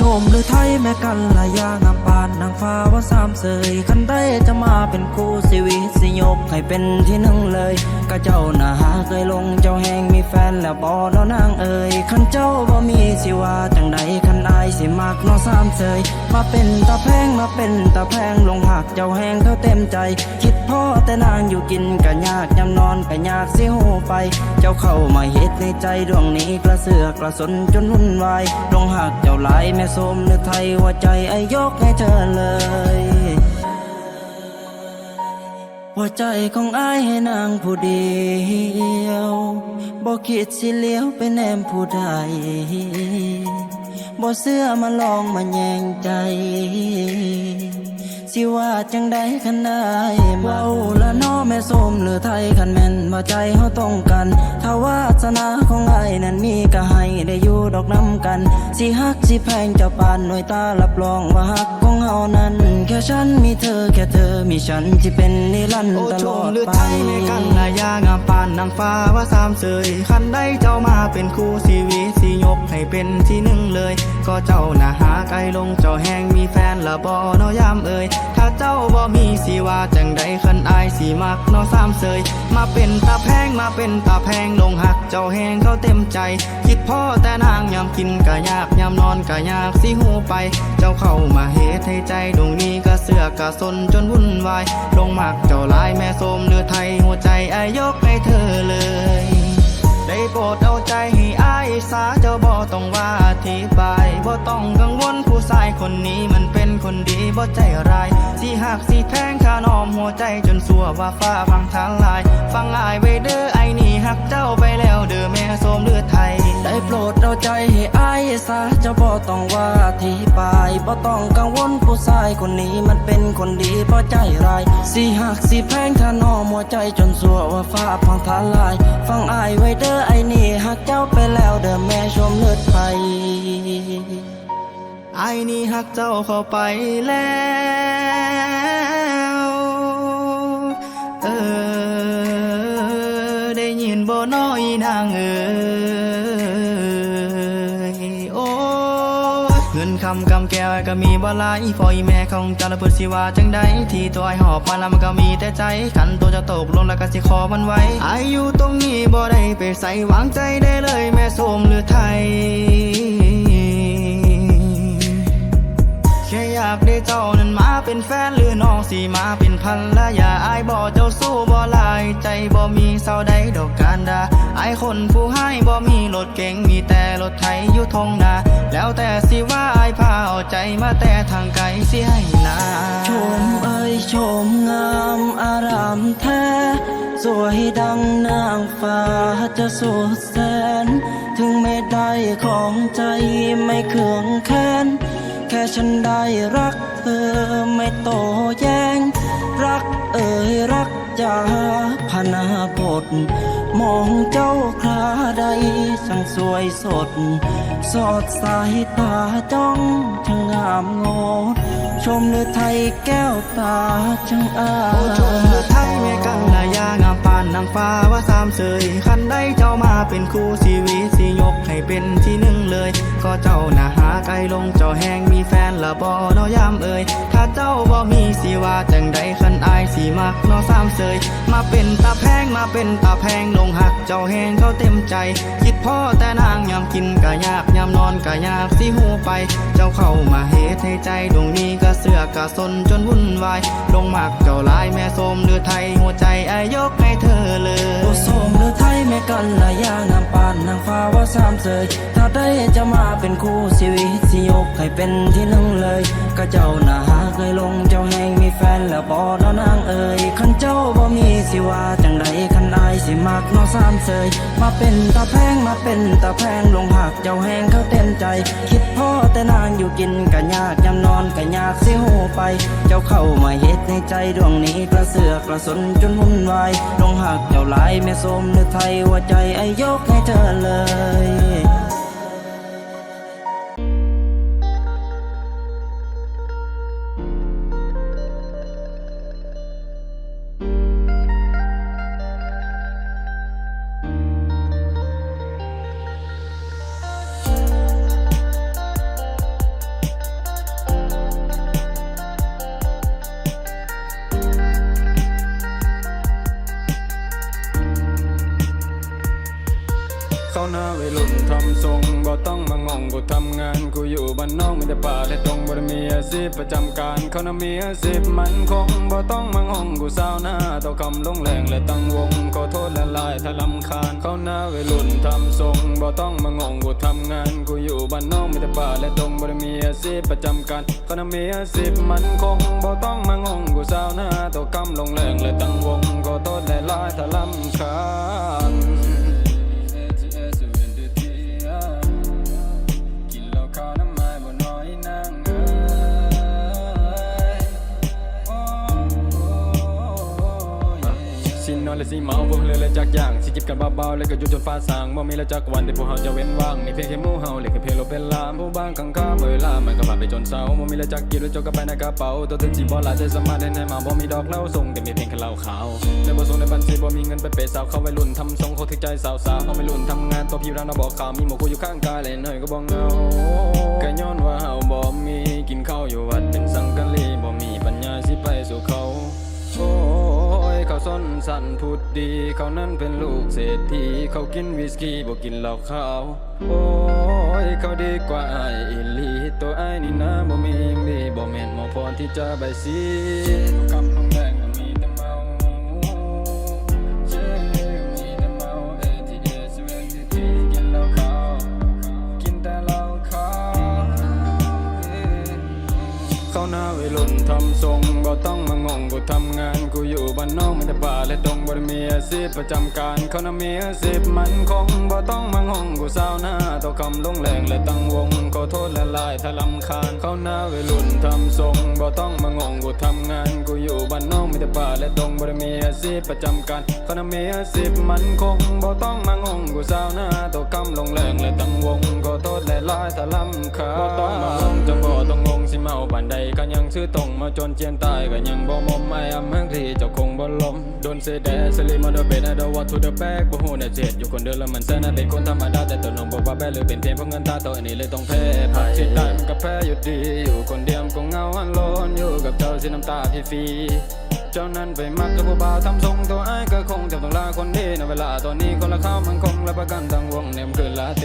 ชมหรือไทยแม่กันละยางามปานนางฟ้าว่าสามเสยคันได้จะมาเป็นคู่ชีวิต กให้เป็นที่หนึ่งเลยก็เจ้าหน้าหาเคยลงเจ้าแหงมีแฟนแล้วบ่เนานางเอ่ยคันเจ้าบ่มีสิว่าจังใดคันอายสิมักเนาะสามเสยมาเป็นตาแพงมาเป็นตาแพงลงหักเจ้าแหงเขาเต็มใจ คิดพ่อแต่นางอยู่กินก็ยากยำนอนก็ยากสิหูไป เจ้าเข้ามาเฮ็ดในใจดวงนี้กระเสือกกระสนจนวุ่นวายลงหักเจ้าหลายแม่สมนึกไทยว่าใจไอ้ยกให้เธอเลย หัวใจของอ้ายให้นางผู้เดียวบ่คิดสิเลี้ยวไปแนมผู้ใดบ่เสื้อมาลองมาแยงใจ สิว่าจังใดคันได้เว้าละน้อแม่ส้มหรือไทยคันแม่นว่าใจเฮาต้องกัน ถ้าวาสนาของอ้ายนั้นมีก็ให้ได้อยู่ดอกน้ำกัน สิฮักสิแพงเจ้าปานหน่วยตารับรองว่าฮัก ของเฮานั้น แค่ฉันมีเธอแค่เธอมีฉันที่เป็นนิรันดโอ้ร์ตชลอมดหรือไปไทยแม่กันนายางามปานนางฟ้าว่าสามเสยคันได้เจ้ามาเป็นคู่ชีวิตสิย กให้เป็นที่หนึ่งเลย ก็เจ้าน่ะหาไกลลงเจ้าแหงมีแฟนละบ่เนอยามเอ่ยถ้าเจ้าบ่มีสิว่าจังใดคันอายสิมักเนอสามเสยมาเป็นตาแพงมาเป็นตาแพงลงหักเจ้าแหงเขาเต็มใจ คิดพ่อแต่นางยามกินกะยากยามนอนกะยากสิหูไป เจ้าเข้ามาเหตุให้ใจดวงนี้ก็เสือกกะสนจนวุ่นวายลงมักเจ้าลายแม่สมเลือไทยหัวใจอายกให้เธอเลย ได้โปรดเอาใจให้อายสาเจ้าบ่ต้องว่าอธิบายบ่ต้องกังวลผู้ชายคนนี้มันเป็น คนดีบ่ใจร้ายสิหักสิแทงขานอมหัวใจจนสัวว่าฟ้าพังทลาย ฟังอายไว้เด้อไอ้นี่หักเจ้าไปแล้วเด้อแม่โสมเลือดไทย ได้โปรดเอาใจให้อายซะเจ้าบ่ต้องว่าที่ปายบ่ต้องกังวลผู้ชายคนนี้มันเป็นคนดีบ่ใจร้ายสิหักสิแพงถ้านอมหัวใจจนสัวว่าฟ้าพังทลาย ฟังอายไว้เด้อไอ้นี่หักเจ้าไปแล้วเด้อแม่ชมเลือดไทย ไอ้นี่หักเจ้าเข้าไปแล้วเออได้ยินบ่น้อยนางเอ๋ยโอ้เงินคำกำแก้วก็มีบ่หลายพออีแม่ของเจ้าละเพิ่นสิว่าจังใดที่ตัวไอ้หอบมาแล้วมันก็มีแต่ใจขันตัวจะตกลงแล้วก็สิขอมันไว้อายุตรงนี้บ่ได้ไปใส่วางใจได้เลยแม่สมหรือไทยากได้เจ้านั้นมาเป็นแฟนหรือน้องสีมาเป็นพันละอย่าอายบ่เจ้าสู้บ่ลาย ใจบ่มีเศร้าใดดอกการดาไอคนผู้ให้บ่มีรถเก๋งมีแต่รถไถอยู่ทงนาแล้วแต่สิว่าไอพาเอาใจมาแต่ทางไกลสิให้นาชมเอ้ยชมงามอารามแท้สวยดังนางฟ้าจะสุดแสน ถึงไม่ได้ของใจไม่เคืองแค้น แค่ฉันได้รักเธอไม่โตแย้ง รักเอ่ยรักจาพนาบท มองเจ้าคราใดช่างสวยสดสอดสายตาจ้องช่างงามงดชมเลือไทยแก้วตาช่างอาโอ้ชมเลือไทยแม่กันนายางามปานนางฟ้าว่าสามเสยคันได้เจ้ามาเป็นคู่ชีวิตสิยกให้เป็นที่หนึ่งเลย ก็เจ้าน่ะหาไกลลงเจ้าแหงมีแฟนละบ่เนอยามเอ่ยถ้าเจ้าบ่มีสิว่าจังใดคันอายสิมักนอสามเสยมาเป็นตาแพงมาเป็นตาแพงลงหักเจ้าแหงเขาเต็มใจ คิดพ่อแต่นางยามกินกะยากยามนอนกะยากสิหูไป เจ้าเข้ามาเหตุให้ใจดวงนี้ก็เสือกกะสนจนวุ่นวายลงมักเจ้าลายแม่สมเลือไทยหัวใจอายกให้เธอเลยโอ้สมหรือไทยแม่กันละยางามปานนางฟ้าว่าสามเสยถ้าได้จะมาเป็นคู่ชีวิตสิยกให้เป็นที่หนึ่งเลย ก็เจ้าหน้าหาเคยลงเจ้าแห่ง แฟนแล้วบ่เนาะนางเอ่ยคันเจ้าบ่มีสิว่าจังใดคันอายสิมักเนาะสามเสยมาเป็นตาแพงมาเป็นตาแพงลงหักเจ้าแหงเขาเต็มใจ คิดพ่อแต่นางอยู่กินกะยากยามนอนกะยากสิหูไป เจ้าเข้ามาเฮ็ดในใจดวงนี้กระเสือกกระสนจนวุ่นวายลงหักเจ้าหลายแม่สมเลือไทยหัวใจไอ้ยกให้เธอเลย กูทำงานกูอยู่บ้านนอกมีแต่ป่าและตรงบ่ได้มีอาชีพประจำการเขานะมีอาชีพมันคงบ่ต้องมางงกูสาวหน้าต่อคำลงแรงและตั้งวงขอโทษและลายถ้าลำคาญเขาหน้าวัยรุ่นทำทรงบ่ต้องมางงกูทำงาน กูอยู่บ้านนอกมีแต่ป่าและตรงบ่ได้มีอาชีพประจำการเขานะมีอาชีพมันคงบ่ต้องมางงกูสาวหน้าต่อคำลงแรงและตั้งวงขอโทษและลายถ้าลำคาญ สินอนและสิเมาบ่เลยและจักอย่างสิจิบกันเบาๆแล้วก็อยู่จนฟ้าสางบ่มีแล้วจักวันที่พวกเฮาจะเว้นว่างนี่เพียงแค่หมู่เฮาเล็กแค่เพลโลเป็นลามผู้บางข้างข้ามเวลามันก็ผ่านไปจนเศร้าบ่มีแล้วจักกินแล้วจกกันไปในกระเป๋าตัวถึงสิบ่หลายใจสามารถได้ในมาบ่มีดอกเหล้าส่งแต่มีเพียงแค่เหล้าขาวในบ่ส่งในบัญชีบ่มีเงินไปเปย์สาวเขาวัยรุ่นทำทรงเขาถึกใจสาวๆเขาวัยรุ่นทำงานตัวพี่ร้านเราบอกข่าวมีหมู่กูอยู่ข้างกายเลยหน่อยก็บ่เหงาก็ย้อนว่าเฮาบ่มีกินข้าวอยู่วัดเป็นสังกะลีบ่มีปัญญาสิไปสู่เขาโอ้ย เขาส้นสันพูดดี เขานั้นเป็นลูกเศรษฐีเขากินวิสกี้บ่กินเหล้าขาวโอ้ยเขาดีกว่าไอ้ายอีหลีตัวไอ้นี่นะบ่มีดีบ่แม่นหมอพรที่จะใบสีคำลงแรงมีแต่เมาเย้มีแต่เมา ATS เอสเวนทีที่กินเหล้าขาวกินแต่เหล้าขาวเขาหน้าวัยรุ่นทำทรง บ่ต้องมางงกูทำงาน กูอยู่บ้านนอกมีแต่ป่าและดงบ่ได้มีอาชีพประจำการเขาน่ะมีอาชีพมันคงบ่ต้องมางงกูสาวหน้าต่อคำลงแรงและตั้งวงขอโทษและลายถ้าลำคาญเขาหน้าวัยรุ่นทำทรงบ่ต้องมางงกูทำงาน กูอยู่บ้านนอกมีแต่ป่าและดงบ่ได้มีอาชีพประจำการเขาน่ะมีอาชีพมันคงบ่ต้องมางงกูสาวหน้าต่อคำลงแรงและตั้งวงขอโทษและลายถ้าลำคาญบ่ต้องมางงจะบ่ต้องงง สิเมาปานใดก็ยังชื่อตรงมาจนเจียนตายก็ยังบ่มอมไม่อำเมืองที่เจ้าคงบ่ล้มโดนเสยแดสลิมาเดเบดอะเดวัตทูเดอะแบกบ่ฮู้แน่เจ็ดอยู่คนเดียวแล้วมันแสนน่ะเป็นคนธรรมดาแต่ตัวน้องบอกว่าแบหรือเป็นเพียงเพราะเงินตาโตอันนี้เลยต้องแพ้ผักที่ได้มันก็แพ้อยู่ดี อยู่คนเดียวก็เหงาอันโลนอยู่กับเจ้าสิน้ำตาฟรีๆเจ้านั้นไปมักกับผู้บ่าวทำทรงตัวไอ้ก็คงจะต้องลาคนดีในเวลาตอนนี้คนละข้าวมันคงและประกันทั้งวงเนี่ยมันคือลาต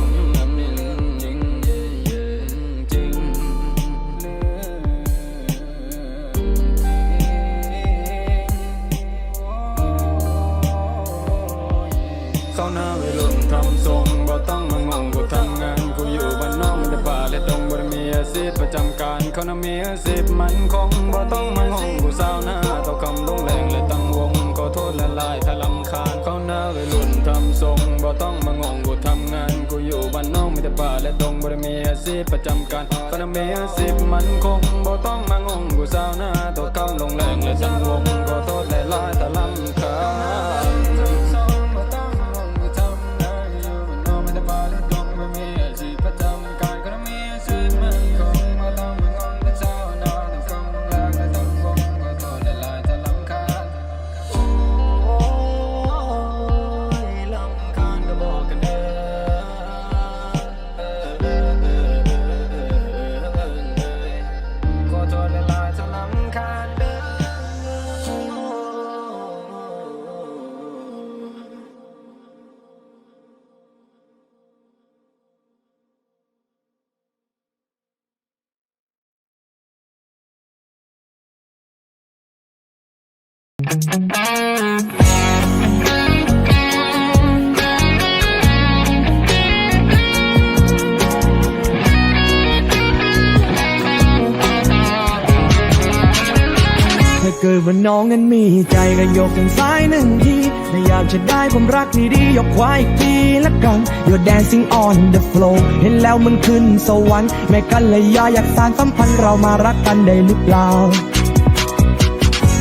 ำการเขาน่ะมีอาชีพมันคงบ่ต้องมางงกูสาวหน้าต่อคำลงแรงและตั้งวงขอโทษและลายถ้าลำคาญเขาหน้าวัยรุ่นทำทรงบ่ต้องมางงกูทำงานกูอยู่บ้านนอกมีแต่ป่าและดงบ่ได้มีอาชีพประจำการเขาน่ะมีอาชีพมันคงบ่ต้องมางงกูสาวหน้าต่อคำลงแรงและตั้งวงขอโทษและลายถ้าลำคาญาเกิดว่าน้องนั้นมีใจก็ยกทางซ้ายหนึ่งทีถ้าอยากจะได้ความรักที่ดียกขวาอีกทีละกัน You're dancing on the floor เห็นแล้วมันขึ้นสวรรค์แม่กันเลยยาอยากสานสัมพันธ์เรามารักกันได้หรือเปล่า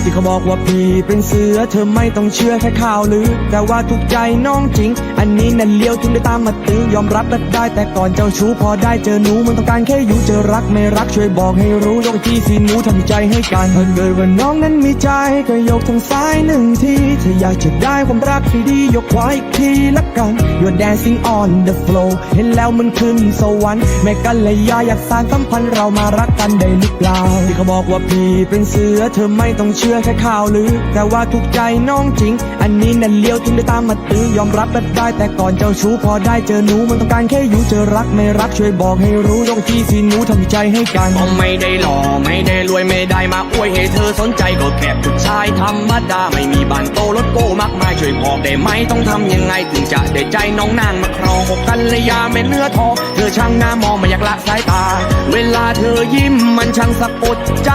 ที่เขาบอกว่าพี่เป็นเสือเธอไม่ต้องเชื่อแค่ข่าวลือ แต่ว่าถูกใจน้องจริง อันนี้นั่นเลี้ยวถึงได้ตามมาตื้อยอมรับรับได้แต่ก่อนเจ้าชู้พอได้เจอหนูมันต้องการแค่อยู่เจอรักไม่รักช่วยบอกให้รู้ยกที่สิหนูทำใจให้กันถ้าเกิดว่าน้องนั้นมีใจก็ยกทางซ้ายหนึ่งที อยากจะได้ความรักที่ดียกขวาอีกทีละกัน You're dancing on the floor เห็นแล้วมันขึ้นสวรรค์แม่กันเลยยาอยากสานสัมพันธ์เรามารักกันได้หรือเปล่าที่เขาบอกว่าพี่เป็นเสือเธอไม่ต้องเชื่อแค่ข่าวลือ แต่ว่าถูกใจน้องจริง อันนี้นั่นเลี้ยวถึงได้ตามมาตื้อยอมรับและได้ แต่ก่อนเจ้าชู้พอได้เจอหนูมันต้องการแค่อยู่เจอรักไม่รักช่วยบอกให้รู้ยกที่สิหนูทำใจให้กันไม่ได้หล่อไม่ได้รวยไม่ได้มาอวยให้เธอสนใจก็แค่ผู้ชายธรรมดาไม่มีบ้านโตรถโก้มากมายช่วยบอกได้ไหมต้องทำยังไงถึงจะได้ใจน้องนางมาครองอกกันเลยยาเม็นเนื้อทองเธอช่างหน้ามองไม่อยากละสายตา เวลาเธอยิ้ม ช่างสะกดใจ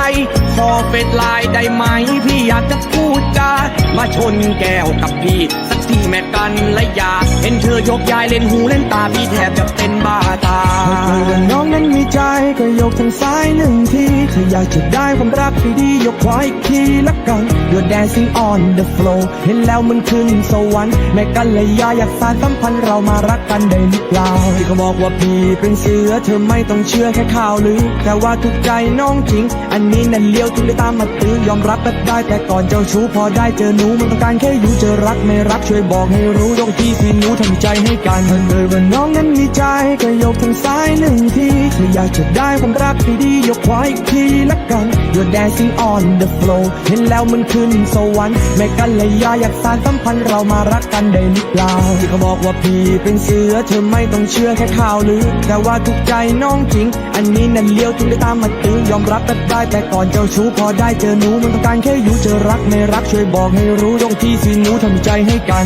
ขอเฟดไลน์ได้ไหม พี่อยากจะพูดจามาชนแก้วกับพี่ สักทีแม่กันและยาเห็นเธอยกยายเล่นหูเล่นตา พี่แทบจะเป็นบ้าตาถ้าเกิดว่าน้องนั้นมีใจก็ยกทางซ้ายหนึ่งทีถ้าอยากจะได้ความรักที่ดียกขวาอีกทีละกัน You're dancing on the floor เห็นแล้วมันขึ้นสวรรค์แม่กันเลยยาอยากสานสัมพันธ์เรามารักกันได้หรือเปล่าที่เขาบอกว่าพี่เป็นเสือเธอไม่ต้องเชื่อแค่ข่าวลือแต่ว่าถูกใจน้องจริง อันนี้นั่นเลี้ยวถึงได้ตามมาตื้อยอมรับและได้ แต่ก่อนเจ้าชู้พอได้เจอหนูมันต้องการแค่อยู่เจอรักไม่รักช่วยบอกให้รู้ยกที่สิหนูทำใจให้กันถ้าเกิดว่าน้องนั้นมีใจก็ยกทางซ้ายหนึ่งทีถ้าอยากจะได้ความรักที่ดียกขวาอีกทีละกัน You're dancing on the floor เห็นแล้วมันขึ้นสวรรค์แม่กันเลยยาอยากสานสัมพันธ์เรามารักกันได้หรือเปล่าที่เขาบอกว่าพี่เป็นเสือเธอไม่ต้องเชื่อแค่ข่าวลือแต่ว่าถูกใจน้องจริง อันนี้นั่นเลี้ยวถึงได้ตามมาตื้อยอมรับแต่ได้แต่ก่อนเจ้าชู้พอได้เจอหนูมันต้องการแค่อยู่เจอรักไม่รักช่วยบอกให้รู้ยงที่สิหนูทำใจให้กัน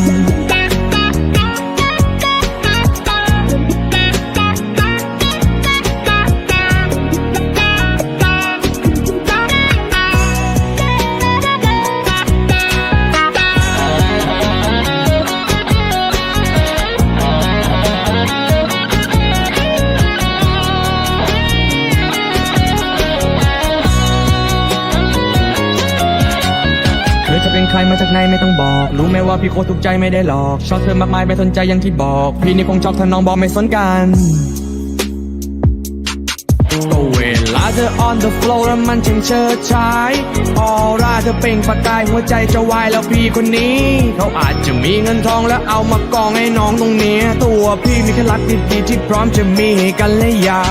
ว่าพี่โคตรถูกใจไม่ได้หลอก ชอบเธอมากมายไม่สนใจอย่างที่บอก พี่นี่คงชอบถ้าน้องบอกไม่สนกันก็เวลาเธอ on the floor แล้วมันช่างเชิดชายออร่าเธอเปล่งประกายหัวใจจะวายแล้วพี่คนนี้ เขาอาจจะมีเงินทองแล้วเอามากองให้น้องตรงเนี้ยตัวพี่มีแค่รักดีๆที่พร้อมจะมีให้กันและยา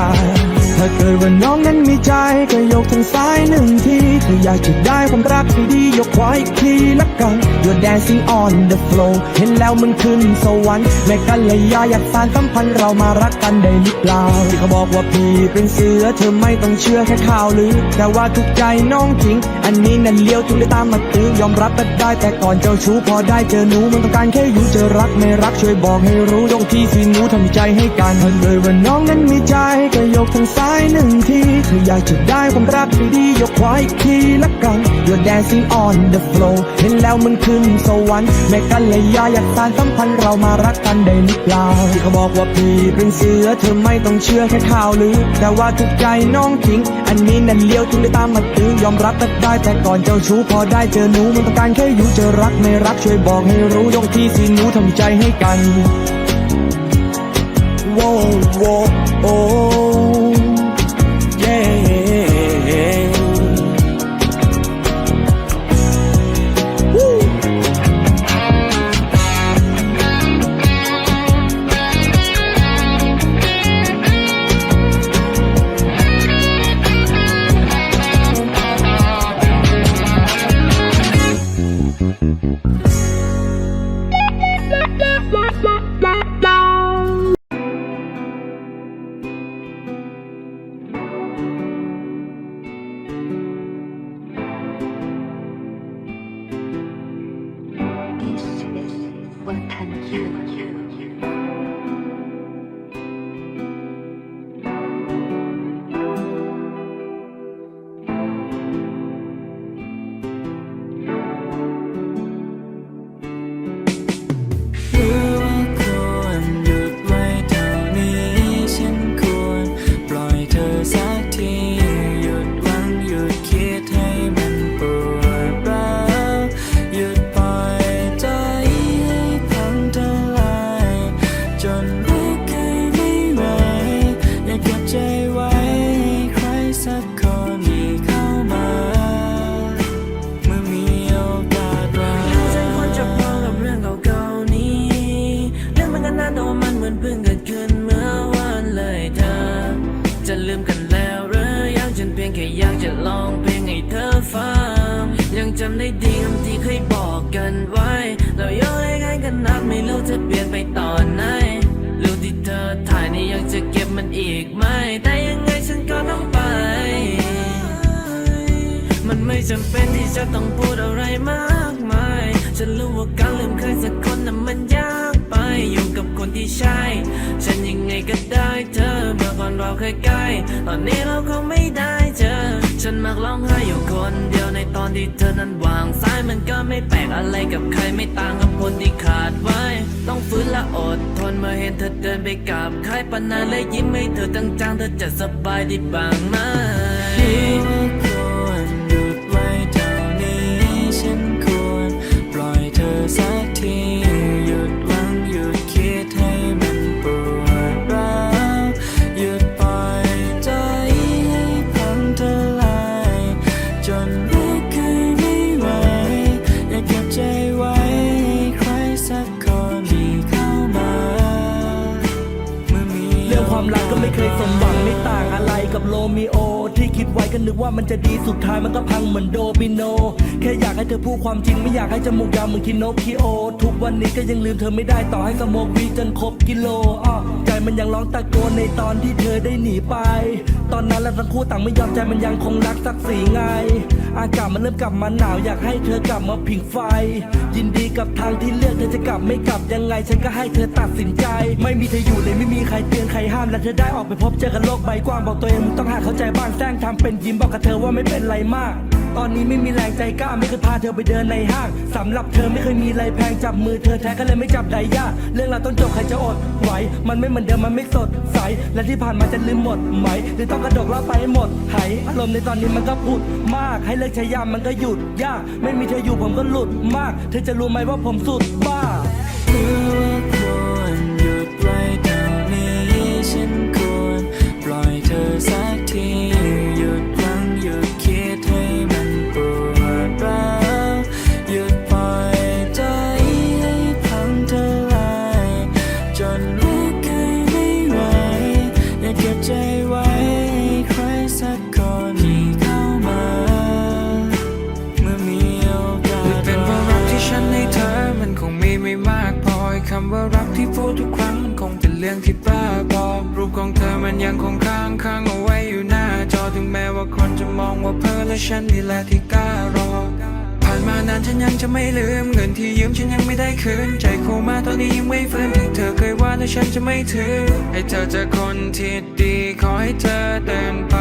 ถ้าเกิดว่าน้องนั้นมีใจก็ยกทางซ้ายหนึ่งทีถ้าอยากจะได้ความรักที่ดียกขวาอีกทีละกัน You're dancing on the floor เห็นแล้วมันขึ้นสวรรค์แม่กันเลยยาอยากสานสัมพันธ์เรามารักกันได้หรือเปล่าที่เขาบอกว่าพี่เป็นเสือเธอไม่ต้องเชื่อแค่ข่าวลือ แต่ว่าถูกใจน้องจริง อันนี้นั่นเลี้ยวถึงได้ตามมาตื้อยอมรับและได้ แต่ก่อนเจ้าชู้พอได้เจอหนูมันต้องการแค่อยู่เจอรักไม่รักช่วยบอกให้รู้ยกที่สิหนูทำใจให้กันถ้าเกิดว่าน้องนั้นมีใจก็ยกทางซ้ายหนึ่งทีถ้าอยากจะได้ความรักที่ดียกขวาอีกทีละกัน You're dancing on the floor เห็นแล้วมันขึ้นสวรรค์แม่กันเลยยาอยากสานสัมพันธ์เรามารักกันได้หรือเปล่าที่เขาบอกว่าพี่เป็นเสือเธอไม่ต้องเชื่อแค่ข่าวลือ แต่ว่าถูกใจน้องจริงอันนี้นั่นเลี้ยวถึงได้ตามมาตื้อยอมรับและได้แต่ก่อนเจ้าชู้พอได้เจอหนูมันต้องการแค่อยู่เจอรักไม่รักช่วยบอกให้รู้ยกที่สิหนูทำใจให้กันโว้โว้โอ้ จะลองเพลงให้เธอฟัง ยังจำได้ดีคำที่เคยบอกกันไว้ เราย้อนให้กันกันนักไม่รู้จะเปลี่ยนไปตอนไหนรูปที่เธอถ่ายนี่ยังจะเก็บมันอีกไหม แต่ยังไงฉันก็ต้องไป มันไม่จำเป็นที่จะต้องพูดอะไรมากมาย ฉันรู้ว่าการลืมใครสักคนนั้นมันยากไป อยู่กับคนที่ใช่ ฉันยังไงก็ได้เธอ เมื่อก่อนเราเคยใกล้ ตอนนี้เราคงไม่ได้เจอ ฉันมักร้องไห้อยู่คนเดียวในตอนที่เธอนั้นวางสายมันก็ไม่แปลกอะไรกับใครไม่ต่างกับคนที่ขาดไว้ ต้องฟื้นและอดทนเมื่อเห็นเธอเดินไปกับใครปานานและยิ้มให้เธอตั้งจังเธอจะสบายดีบ้างไหม โรมิโอ ที่คิดไว้ก็นึกว่ามันจะดีสุดท้ายมันก็พังเหมือนโดมิโน แค่อยากให้เธอพูดความจริงไม่อยากให้จมูกยาวเหมือนคิโนคิโอ ทุกวันนี้ก็ยังลืมเธอไม่ได้ต่อให้สมองวีจนครบกิโลอ้อใจมันยังร้องตะโกนในตอนที่เธอได้หนีไป ตอนนั้นเราทั้งคู่ต่างไม่ยอมใจมันยังคงรักสักสีไง อากาศมันเริ่มกลับมาหนาวอยากให้เธอกลับมาผิงไฟ ยินดีกับทางที่เลือกเธอจะกลับไม่กลับยังไง ฉันก็ให้เธอตัดสินใจ ไม่มีเธออยู่เลยไม่มีใครเตือนใครห้ามและเธอได้ออกไปพบเจอกันโลกใบกว้างบอกตัวเองมึงต้องหาเข้าใจบ้างแซงทำเป็นยิ้มบอกกับเธอว่าไม่เป็นไรมาก ตอนนี้ไม่มีแรงใจกล้าไม่เคยพาเธอไปเดินในห้างสำหรับเธอไม่เคยมีอะไรแพงจับมือเธอแท้ก็เลยไม่จับไดย่าเรื่องเราวต้องจบใครจะอดไหวมันไม่เหมือนเดิมมันไม่สดใสและที่ผ่านมาจะลืมหมดไหมหรือต้องกระดกเล่าไปให้หมดหายอารมณ์ในตอนนี้มันก็พูดมากให้เลิกใช้ยามมันก็หยุดยากไม่มีเธออยู่ผมก็หลุดมาก เธอจะรู้ไหมว่าผมสุดบ้า ว่ารักที่พูดทุกครั้งมันคงเป็นเรื่องที่บ้าบอรูปของเธอมันยังคงค้างค้างเอาไว้อยู่หน้าจอถึงแม้ว่าคนจะมองว่าเพ้อและฉันนี่แหละที่กล้ารอานมานานฉันยังจะไม่ลืม เงินที่ยืมฉันยังไม่ได้คืน ใจโคมาตอนนี้ยังไม่ฟื้นที่เธอเคยว่าและฉันจะไม่ถือ ให้เธอเจอคนที่ดี ขอให้เธอเดินไป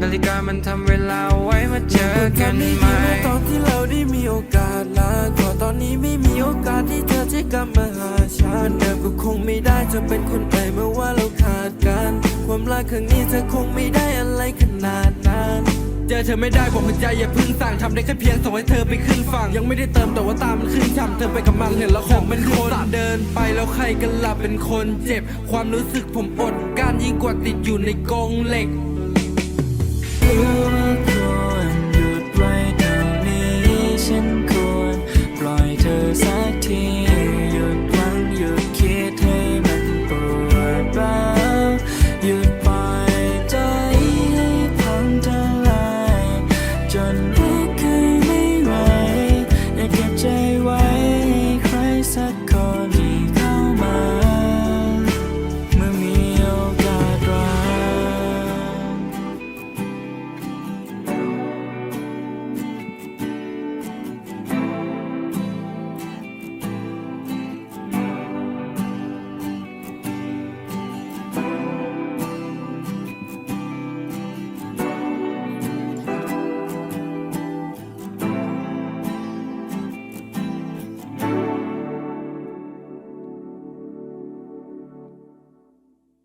นาฬิกามันทำเวลาไว้มาเจอกันใหม่ตอนที่เราได้มีโอกาสลาก็ตอนนี้ไม่มีโอกาสที่เธอจะกลับมาหาฉันเดิมก็คงไม่ได้จะเป็นคนใหม่เมื่อว่าเราขาดกัน ความรักครั้งนี้เธอคงไม่ได้อะไรขนาดนั้น เจอเธอไม่ได้บอกหัวใจอย่าพึ่งสั่งทำได้แค่เพียงส่งให้เธอไปขึ้นฝั่งยังไม่ได้เติมแต่ว่าตามันขึ้นช้ำเธอไปกับมันเห็นแล้วของเป็นคนเดินไปแล้วใครกันล่ะเป็นคนเจ็บ ความรู้สึกผมอดก้ารยิ่งกว่าติดอยู่ในกรงเหล็ก